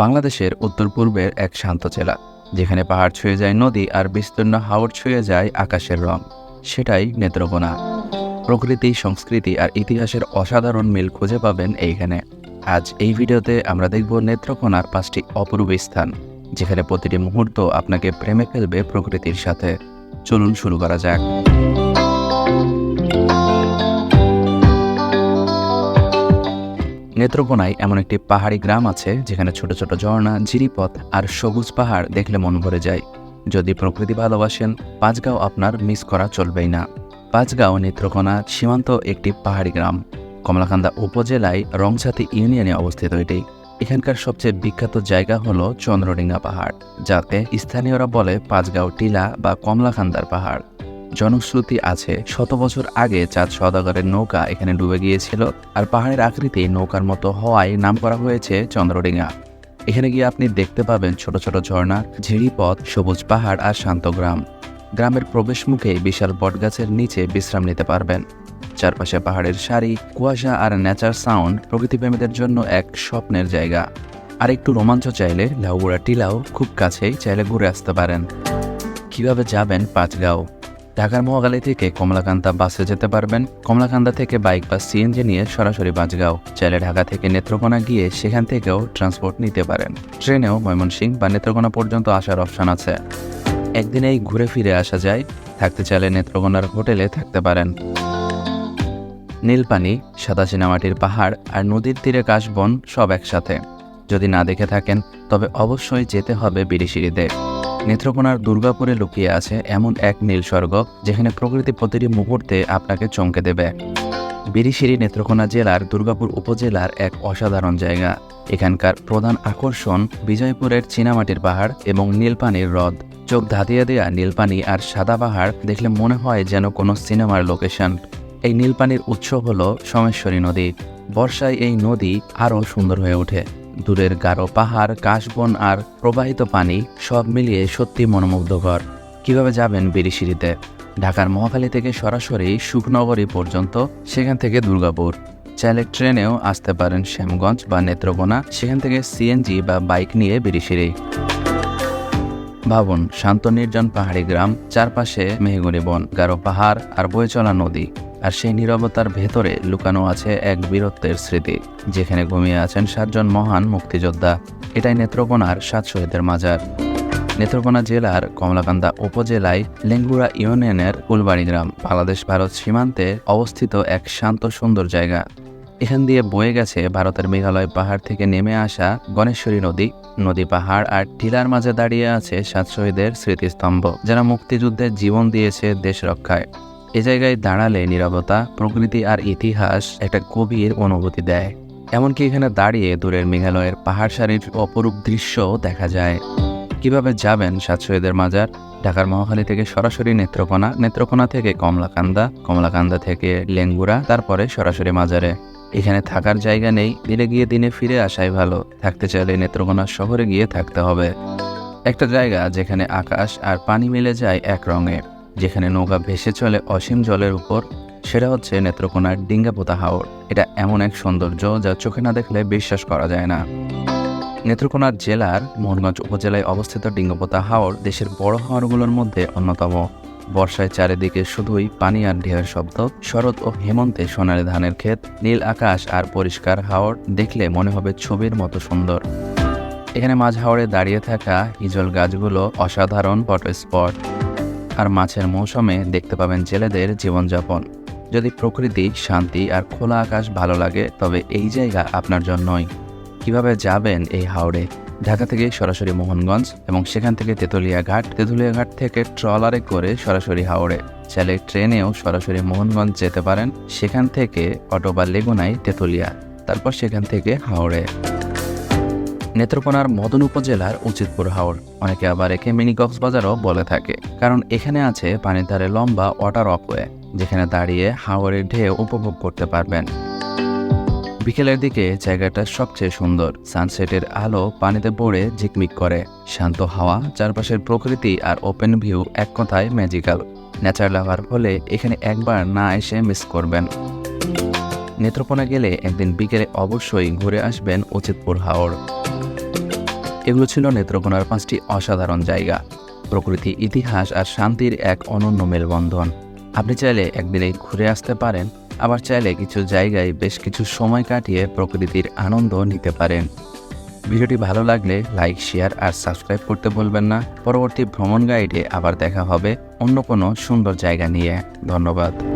বাংলাদেশের উত্তর পূর্বের এক শান্ত জেলা, যেখানে পাহাড় ছুঁয়ে যায় নদী আর বিস্তীর্ণ হাওড় ছুঁয়ে যায় আকাশের রং। সেটাই নেত্রকোনা। প্রকৃতি, সংস্কৃতি আর ইতিহাসের অসাধারণ মিল খুঁজে পাবেন এইখানে। আজ এই ভিডিওতে আমরা দেখব নেত্রকোনার পাঁচটি অপূর্ব স্থান, যেখানে প্রতিটি মুহূর্ত আপনাকে প্রেমে ফেলবে প্রকৃতির সাথে। চলুন শুরু করা যাক। নেত্রকোনায় এমন একটি পাহাড়ি গ্রাম আছে যেখানে ছোট ছোট ঝর্ণা, ঝিরিপথ আর সবুজ পাহাড় দেখলে মন ভরে যায়। যদি প্রকৃতি ভালোবাসেন, পাঁচগাঁও আপনার মিস করা চলবেই না। পাঁচগাঁও নেত্রকোনা সীমান্ত একটি পাহাড়ি গ্রাম। কমলাকান্দা উপজেলায় রংছাতি ইউনিয়নে অবস্থিত এটি। এখানকার সবচেয়ে বিখ্যাত জায়গা হলো চন্দ্রডিঙ্গা পাহাড়, যাতে স্থানীয়রা বলে পাঁচগাঁও টিলা বা কমলাকান্দার পাহাড়। জনশ্রুতি আছে। শত বছর আগে চাঁদ সদাগরের নৌকা এখানে ডুবে গিয়েছিল আর পাহাড়ের আকৃতি নৌকার মতো হওয়ায় নাম করা হয়েছে চন্দ্রডিঙ্গা। এখানে গিয়ে আপনি দেখতে পাবেন ছোট ছোট ঝর্ণা ঝিরিপথ সবুজ পাহাড় আর শান্ত গ্রাম। গ্রামের প্রবেশ মুখে বিশাল বটগাছের নিচে বিশ্রাম নিতে পারবেন। চারপাশে পাহাড়ের সারি, কুয়াশা আর নেচার সাউন্ড প্রকৃতিপ্রেমীদের জন্য এক স্বপ্নের জায়গা। আর একটু রোমাঞ্চ চাইলে লাউগুড়া টিলাও খুব কাছেই চাইলে ঘুরে আসতে পারেন। কীভাবে যাবেন পাঁচগাঁও? ঢাকার মহাগালী থেকে কমলাকান্দা বাসে যেতে পারবেন। কমলাকান্দা থেকে বাইক বা সিএনজি নিয়ে সরাসরি পাঁচগাঁও চাইলে ঢাকা থেকে নেত্রকোনা গিয়ে সেখান থেকেও ট্রান্সপোর্ট নিতে পারেন। ট্রেনেও ময়মনসিংহ বা নেত্রকোনা পর্যন্ত আসার অপশন আছে। একদিনেই ঘুরে ফিরে আসা যায়। থাকতে চাইলে নেত্রকোনার হোটেলে থাকতে পারেন। নীলপানি, সাদা চীনামাটির পাহাড় আর নদীর তীরে কাশবন সব একসাথে। যদি না দেখে থাকেন, তবে অবশ্যই যেতে হবে বিরিশিরিতে নেত্রকোনার দুর্গাপুরে লুকিয়ে আছে এমন এক নীল স্বর্গ, যেখানে প্রকৃতি প্রতিটি মুহূর্তে আপনাকে চমকে দেবে। বিরিশিরি নেত্রকোনা জেলার দুর্গাপুর উপজেলার এক অসাধারণ জায়গা। এখানকার প্রধান আকর্ষণ বিজয়পুরের চীনামাটির পাহাড় এবং নীলপানির হ্রদ। চোখ ধাঁধিয়ে দেয়া নীলপানি আর সাদা পাহাড় দেখলে মনে হয় যেন কোনো সিনেমার লোকেশন। এই নীলপানির উৎস হল সোমেশ্বরী নদী। বর্ষায় এই নদী আরও সুন্দর হয়ে ওঠে। দূরের গাঢ় পাহাড়, কাশবন আর প্রবাহিত পানি সব মিলিয়ে সত্যি মনোমুগ্ধকর। কীভাবে যাবেন বিরিশিরিতে ঢাকার মহাখালী থেকে সরাসরি সুখনগরী পর্যন্ত, সেখান থেকে দুর্গাপুর। চাইলে ট্রেনেও আসতে পারেন শ্যামগঞ্জ বা নেত্রকোনা, সেখান থেকে সিএনজি বা বাইক নিয়ে বিরিশিরি ভাবুন, শান্ত নির্জন পাহাড়ি গ্রাম, চারপাশে মেহগুনি বন গাঢ় পাহাড় আর বয়ে চলা নদী। আর সেই নীরবতার ভেতরে লুকানো আছে এক বীরত্বের স্মৃতি, যেখানে ঘুমিয়ে আছেন সাতজন মহান মুক্তিযোদ্ধা। এটাই নেত্রকোনার সাত শহীদের মাজার। নেত্রকোনা জেলার কমলাকান্দা উপজেলায় লেঙ্গুড়া ইউনিয়নের কুলবাড়ি গ্রাম, বাংলাদেশ ভারত সীমান্তে অবস্থিত এক শান্ত সুন্দর জায়গা। এখান দিয়ে বয়ে গেছে ভারতের মেঘালয় পাহাড় থেকে নেমে আসা গণেশ্বরী নদী। নদী পাহাড় আর টিলার মাঝে দাঁড়িয়ে আছে সাত শহীদের স্মৃতিস্তম্ভ, যারা মুক্তিযুদ্ধে জীবন দিয়েছে দেশ রক্ষায়। এ জায়গায় দাঁড়ালে নিরবতা, প্রকৃতি আর ইতিহাস একটা গভীর অনুভূতি দেয়। এমনকি এখানে দাঁড়িয়ে দূরের মেঘালয়ের পাহাড় সারির অপরূপ দৃশ্যও দেখা যায়। কীভাবে যাবেন সাত শহীদের মাজার? ঢাকার মহাখালী থেকে সরাসরি নেত্রকোনা নেত্রকোনা থেকে কমলাকান্দা কমলাকান্দা থেকে লেঙ্গুরা, তারপরে সরাসরি মাজারে। এখানে থাকার জায়গা নেই, দিনে গিয়ে দিনে ফিরে আসাই ভালো। থাকতে চাইলে নেত্রকোনা শহরে গিয়ে থাকতে হবে। একটা জায়গা যেখানে আকাশ আর পানি মিলে যায় এক রঙে। যেখানে নৌকা ভেসে চলে অসীম জলের উপর, সেটা হচ্ছে নেত্রকোনার ডিঙ্গাপোতা হাওর। এটা এমন এক সৌন্দর্য যা চোখে না দেখলে বিশ্বাস করা যায় না। নেত্রকোনার জেলার মোহনগঞ্জ উপজেলায় অবস্থিত ডিঙ্গপোতা হাওর দেশের বড় হাওরগুলোর মধ্যে অন্যতম। বর্ষায় চারিদিকে শুধুই পানি আর ঢেউয়ের শব্দ, শরৎ ও হেমন্তে সোনালি ধানের ক্ষেত, নীল আকাশ আর পরিষ্কার হাওর দেখলে মনে হবে ছবির মতো সুন্দর। এখানে মাঝ হাওড়ে দাঁড়িয়ে থাকা হিজল গাছগুলো অসাধারণ ফটো স্পট আর মাছের মৌসুমে দেখতে পাবেন জেলেদের জীবনযাপন। যদি প্রকৃতি, শান্তি আর খোলা আকাশ ভালো লাগে, তবে এই জায়গা আপনার জন্যই। কীভাবে যাবেন এই হাওড়ে? ঢাকা থেকে সরাসরি মোহনগঞ্জ এবং সেখান থেকে তেতুলিয়া ঘাট। তেতুলিয়া ঘাট থেকে ট্রলারে করে সরাসরি হাওড়ে। চাইলে ট্রেনেও সরাসরি মোহনগঞ্জ যেতে পারেন। সেখান থেকে অটো বা লেগুনাই তেতুলিয়া। তারপর সেখান থেকে হাওড়ে। নেত্রকোনার মদন উপজেলার উচিতপুর হাওর। অনেকে আবার একে মিনি কক্সবাজারও বলে থাকে, কারণ এখানে আছে পানির ধারে লম্বা ওয়াটার অকওয়ে যেখানে দাঁড়িয়ে হাওরের ঢেউ উপভোগ করতে পারবেন। বিকেলের দিকে জায়গাটা সবচেয়ে সুন্দর, সানসেটের আলো পানিতে পড়ে ঝিকমিক করে, শান্ত হাওয়া, চারপাশের প্রকৃতি আর ওপেন ভিউ এক কথায় ম্যাজিক্যাল। নেচার লাভার হলে এখানে একবার না এসে মিস করবেন। নেত্রকোনা গেলে একদিন বিকেলে অবশ্যই ঘুরে আসবেন উচিতপুর হাওড় এগুলো ছিল নেত্রকোনার পাঁচটি অসাধারণ জায়গা। প্রকৃতি, ইতিহাস আর শান্তির এক অনন্য মেলবন্ধন। আপনি চাইলে একদিনে ঘুরে আসতে পারেন, আবার চাইলে কিছু জায়গায় বেশ কিছু সময় কাটিয়ে প্রকৃতির আনন্দ নিতে পারেন। ভিডিওটি ভালো লাগলে লাইক, শেয়ার আর সাবস্ক্রাইব করতে ভুলবেন না। পরবর্তী ভ্রমণ গাইডে আবার দেখা হবে অন্য কোনো সুন্দর জায়গা নিয়ে। ধন্যবাদ।